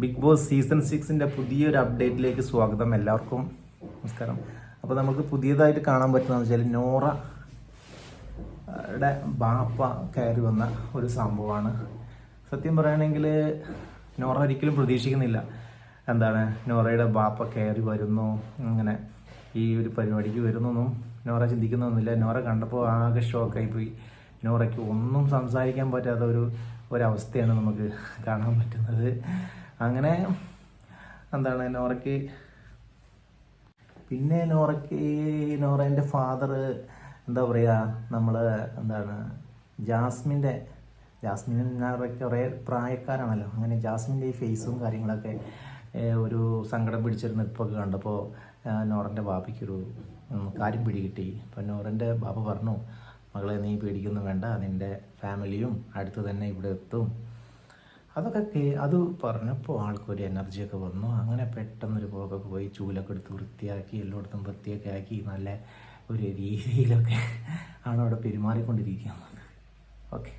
Big boss season സിക്സിന്റെ പുതിയൊരു അപ്ഡേറ്റിലേക്ക് സ്വാഗതം എല്ലാവർക്കും. നമസ്കാരം. അപ്പോൾ നമുക്ക് പുതിയതായിട്ട് കാണാൻ പറ്റുന്നതെന്ന് വെച്ചാൽ നോറ യുടെ ബാപ്പ കയറി വന്ന ഒരു സംഭവമാണ്. സത്യം പറയുകയാണെങ്കിൽ നോറ ഒരിക്കലും പ്രതീക്ഷിക്കുന്നില്ല. എന്താണ്? നോറയുടെ ബാപ്പ കയറി വരുന്നു. അങ്ങനെ ഈ ഒരു പരിപാടിക്ക് വരുന്നൊന്നും നോറ ചിന്തിക്കുന്നൊന്നുമില്ല. നോറ കണ്ടപ്പോൾ ആകെ ഷോക്കായി പോയി നോറയ്ക്ക് ഒന്നും സംസാരിക്കാൻ പറ്റാത്ത ഒരു ഒരവസ്ഥയാണ് നമുക്ക് കാണാൻ പറ്റുന്നത്. അങ്ങനെ എന്താണ് നോറയ്ക്ക് പിന്നെ നോറയ്ക്ക് നോറേന്റെ ഫാദർ എന്താ പറയുക നമ്മൾ എന്താണ് ജാസ്മിന്റെ ജാസ്മിൻ നോറയ്ക്ക് കുറേ പ്രായക്കാരാണല്ലോ. അങ്ങനെ ജാസ്മിന്റെ ഈ ഫേസും കാര്യങ്ങളൊക്കെ ഒരു സങ്കടം പിടിച്ചിരുന്ന ഇപ്പോൾ കണ്ടപ്പോൾ നോറന്റെ ബാബയ്ക്കൊരു കാര്യം പിടികിട്ടി. അപ്പോൾ നോറന്റെ ബാബ പറഞ്ഞു മകളെ നീ പേടിക്കൊന്നും വേണ്ട. നിന്റെ ഫാമിലിയും അടുത്ത് തന്നെ ഇവിടെ എത്തും. അതൊക്കെ കേ- അത് പറഞ്ഞപ്പോൾ ആൾക്കൊരു എനർജിയൊക്കെ വന്നു. അങ്ങനെ പെട്ടെന്നൊരു പോക്കൊക്കെ പോയി ചൂലൊക്കെ എടുത്ത് വൃത്തിയാക്കി എല്ലായിടത്തും വൃത്തിയൊക്കെ ആക്കി നല്ല ഒരു രീതിയിലൊക്കെ ആണ് അവിടെ പെരുമാറിക്കൊണ്ടിരിക്കുന്നത്. ഓക്കെ